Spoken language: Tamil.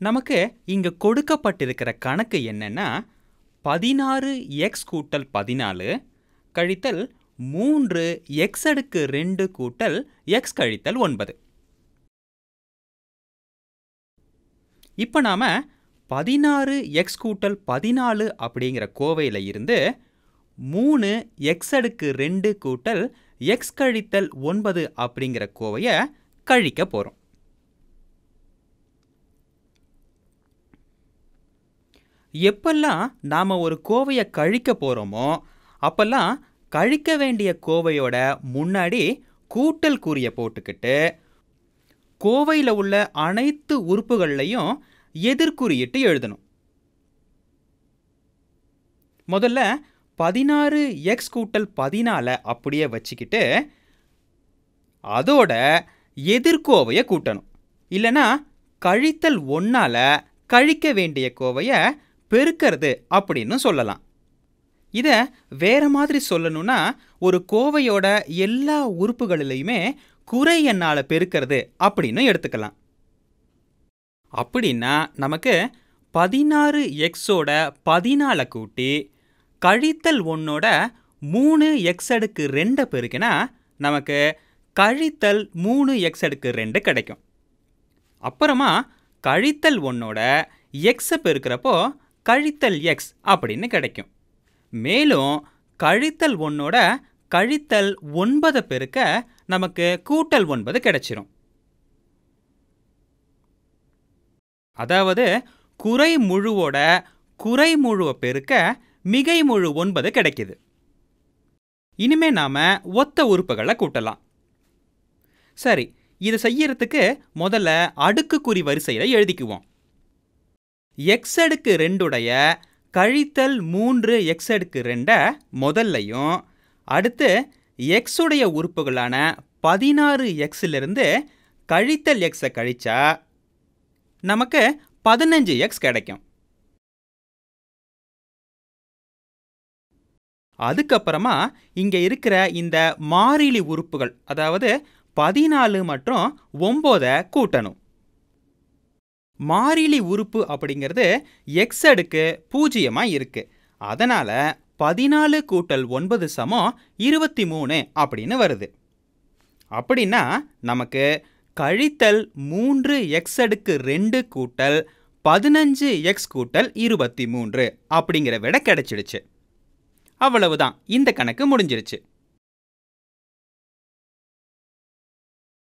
நமக்கு இங்கே கொடுக்கப்பட்டிருக்கிற கணக்கு என்னென்னா பதினாறு எக்ஸ் கூட்டல் பதினாலு கழித்தல் மூன்று எக்ஸ் அடுக்கு ரெண்டு கூட்டல் எக்ஸ் கழித்தல் ஒன்பது. இப்போ நாம் பதினாறு எக்ஸ் கூட்டல் பதினாலு அப்படிங்கிற கோவையில் இருந்து மூணு எக்ஸ் அடுக்கு ரெண்டு கூட்டல் எக்ஸ் கழித்தல் ஒன்பது அப்படிங்கிற கோவையை கழிக்க போகிறோம் எப்பெல்லாம் நாம் ஒரு கோவையை கழிக்க போகிறோமோ அப்பெல்லாம் கழிக்க வேண்டிய கோவையோட முன்னாடி கூட்டல் குறியை போட்டுக்கிட்டு கோவையில் உள்ள அனைத்து உறுப்புகள்லையும் எதிர்குறியிட்டு எழுதணும். முதல்ல பதினாறு எக்ஸ் கூட்டல் பதினாலை அப்படியே வச்சுக்கிட்டு அதோட எதிர்கோவையை கூட்டணும். இல்லைனா கழித்தல் ஒன்றால் கழிக்க வேண்டிய கோவையை பெருக்கிறது அப்படின்னு சொல்லலாம். இதை வேற மாதிரி சொல்லணும்னா ஒரு கோவையோட எல்லா உறுப்புகளிலையுமே குறை எண்ணால் பெருக்கிறது அப்படின்னு எடுத்துக்கலாம். அப்படின்னா நமக்கு பதினாறு எக்ஸோட பதினாலை கூட்டி கழித்தல் ஒன்னோட மூணு எக்ஸ் அடுக்கு ரெண்டை பெருக்கினா நமக்கு கழித்தல் மூணு எக்ஸ் அடுக்கு ரெண்டு கிடைக்கும். அப்புறமா கழித்தல் ஒன்னோட எக்ஸை பெருக்கிறப்போ கழித்தல் எக்ஸ் அப்படின்னு கிடைக்கும். மேலும் கழித்தல் ஒன்னோட கழித்தல் ஒன்பதை பெருக்க நமக்கு கூட்டல் ஒன்பது கிடைச்சிரும். அதாவது குறை முழுவோட குறை முழுவை பெருக்க மிகை முழு ஒன்பது கிடைக்குது. இனிமே நாம் ஒத்த உறுப்புகளை கூட்டலாம். சரி இதை செய்யறதுக்கு முதல்ல அடுக்குக்குறி வரிசையில் எழுதிக்குவோம். எக்ஸ் அடுக்கு ரெண்டுடைய கழித்தல் மூன்று எக்ஸ் அடுக்கு ரெண்டை முதல்லையும் அடுத்து எக்ஸுடைய உறுப்புகளான பதினாறு எக்ஸிலிருந்து கழித்தல் எக்ஸை கழிச்சா நமக்கு பதினஞ்சு எக்ஸ் கிடைக்கும். அதுக்கப்புறமா இங்கே இருக்கிற இந்த மாறிலி உறுப்புகள் அதாவது பதினாலு மற்றும் ஒம்போதை கூட்டணும். மாறிலி உறுப்பு அப்படிங்கிறது எக்ஸ் அடுக்கு பூஜ்ஜியமாக இருக்குது அதனால் பதினாலு கூட்டல் ஒன்பது சமம் இருபத்தி மூணு அப்படின்னு வருது. அப்படின்னா நமக்கு கழித்தல் மூன்று எக்ஸ் அடுக்கு ரெண்டு கூட்டல் பதினஞ்சு எக்ஸ் கூட்டல் இருபத்தி மூன்று அப்படிங்கிற விட கிடைச்சிடுச்சு. அவ்வளவுதான். இந்த கணக்கு முடிஞ்சிருச்சு